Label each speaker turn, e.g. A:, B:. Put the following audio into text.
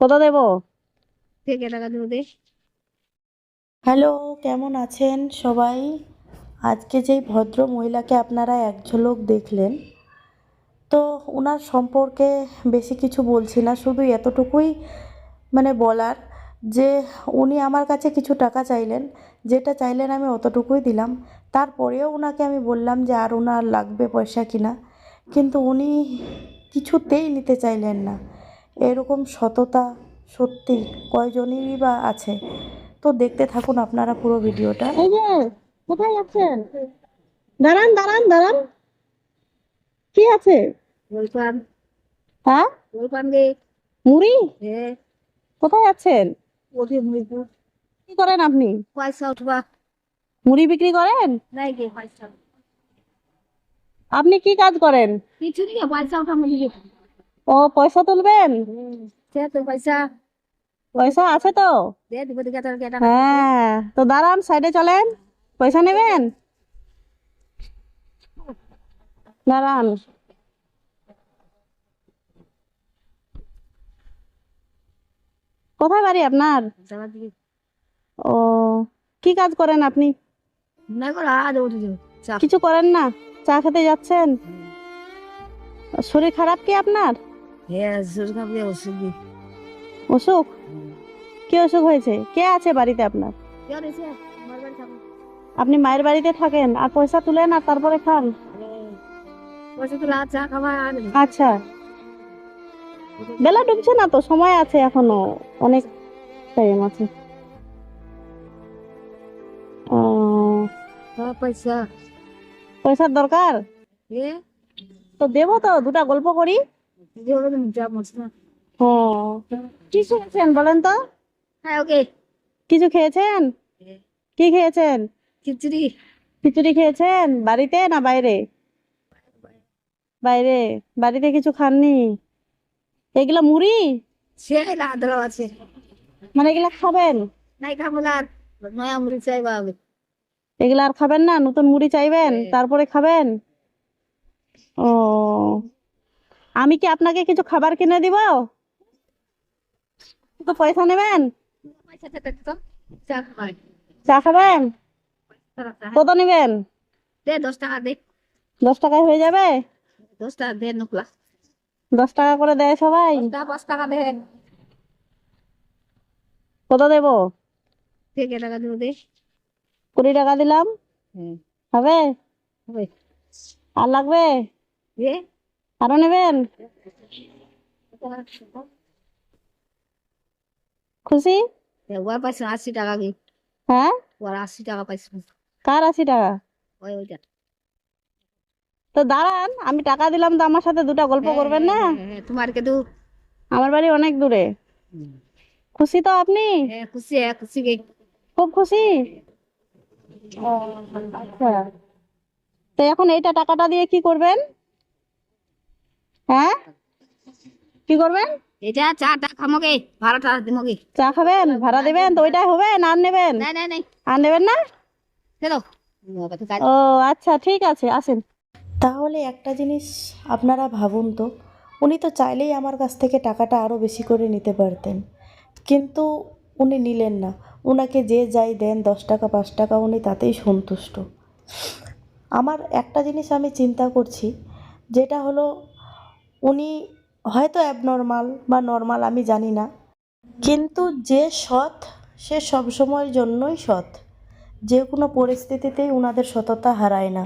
A: কত দেব?
B: থেকে টাকা দেবো দে।
C: হ্যালো কেমন আছেন সবাই? আজকে যেই ভদ্র মহিলাকে আপনারা এক ঝলক দেখলেন তো ওনার সম্পর্কে বেশি কিছু বলছি না শুধু এতটুকুই মানে বলার যে উনি আমার কাছে কিছু টাকা চাইলেন যেটা চাইলেন আমি অতটুকুই দিলাম। তারপরেও ওনাকে আমি বললাম যে আর ওনার লাগবে পয়সা কিনা কিন্তু উনি কিছুতেই নিতে চাইলেন না। এরকম সততা সত্যি কয়জনেরই বা আছে? তো দেখতে থাকুন আপনারা পুরো ভিডিওটা।
A: এই যে কোথায় যাচ্ছেন? দাঁড়ান দাঁড়ান দাঁড়ান। কি আছে?
B: বলপান
A: হ্যাঁ?
B: বলপান
A: মুড়ি?
B: হ্যাঁ
A: কোথায় যাচ্ছেন?
B: ওঠে
A: কি করেন আপনি?
B: পয়সা উঠবা।
A: মুড়ি বিক্রি করেন?
B: নাই গে পয়সা।
A: আপনি কি কাজ করেন?
B: কিছু নেই পয়সা উঠা মুড়ি
A: ও পয়সা তুলবেন?
B: পয়সা।
A: পয়সা আছে তো? হ্যাঁ তো দাঁড়ান সাইডে চলেন। পয়সা নেবেন? দাঁড়ান। কোথায় বাড়ি আপনার? ও কি কাজ করেন আপনি? কিছু করেন না? চা খেতে যাচ্ছেন? শরীর খারাপ কি আপনার?
B: হ্যাঁ সুর খাবে ওষুধ
A: অসুখ? কি অসুখ হয়েছে? কে আছে বাড়িতে আপনার?
B: আমার বাড়ি
A: আপনি মায়ের বাড়িতে থাকেন আর পয়সা তুলেন আর তারপরে খান?
B: পয়সা চা আর
A: আচ্ছা। বেলা ডুবছে না তো? সময় আছে এখনও। অনেক টাইম আছে। ও,
B: পয়সা।
A: পয়সার দরকার? তো দেবো তো দুটা গল্প করি।
B: যে ওরা তো যা মরছে না
A: ও। কি শুনছেন বলেন তো?
B: হ্যাঁ ওকে।
A: কিছু খেয়েছেন? কি খেয়েছেন?
B: খিচুড়ি।
A: খিচুড়ি খেয়েছেন? বাড়িতে না বাইরে? বাইরে। বাড়িতে কিছু খাননি? এগুলা মুড়ি?
B: আছে।
A: মানে এগুলা খাবেন?
B: নাই খাব না আর। নয়া মুড়ি চাইবা
A: এগুলা আর খাবেন না? নতুন মুড়ি চাইবেন?
B: হ্যাঁ।
A: তারপরে খাবেন? ও। আমি কি আপনাকে কিছু খাবার কিনে দিব? তো পয়সা নেবেন?
B: চা
A: খাবেন? কত নেবেন?
B: দশ টাকা দে
A: দশ টাকায় হয়ে যাবে?
B: দশ টাকা দে নুকলা
A: দশ টাকা করে দেয় সবাই?
B: পাঁচ টাকা দে
A: কত দেব?
B: টাকা দেবো দে
A: কুড়ি টাকা দিলাম? হবে?
B: হবে।
A: আর লাগবে? আরও নেবেন? খুশি?
B: ওর পাইছে আশি টাকা কি?
A: হ্যাঁ?
B: ওর আশি টাকা পাইছে।
A: কার আশি টাকা?
B: ওই ওইটা।
A: তো দাঁড়ান আমি টাকা দিলাম তো আমার সাথে দুটা গল্প করবেন না?
B: হ্যাঁ, হ্যাঁ, তোমার কে দু
A: আমার বাড়ি অনেক দূরে। খুশি তো আপনি?
B: হ্যাঁ খুশি হ্যাঁ খুশি
A: খুব খুশি? ও, আচ্ছা তো এখন এইটা টাকাটা দিয়ে কি করবেন? হ্যাঁ? কি করবেন?
B: এটা চা টা খামোগে ভাড়া দিমোগে
A: চা খাবেন? ভাড়া দেবেন? তো ওইটাই হবে না আর নেবেন?
B: নাই নাই নাই।
A: আর নেবেন না?
B: চলো
A: ও আচ্ছা ঠিক আছে আসেন।
C: তাহলে একটা জিনিস আপনারা ভাবুন তো উনি তো চাইলেই আমার কাছ থেকে টাকাটা আরও বেশি করে নিতে পারতেন। কিন্তু উনি নিলেন না। ওনাকে যে যাই দেন দশ টাকা পাঁচ টাকা উনি তাতেই সন্তুষ্ট। আমার একটা জিনিস আমি চিন্তা করছি যেটা হলো উনি হয়তো অ্যাবনর্মাল বা নর্মাল আমি জানি না। কিন্তু যে সৎ, সে সবসময়ের জন্যই সৎ। যে কোনো পরিস্থিতিতেই ওনাদের সততা হারায় না।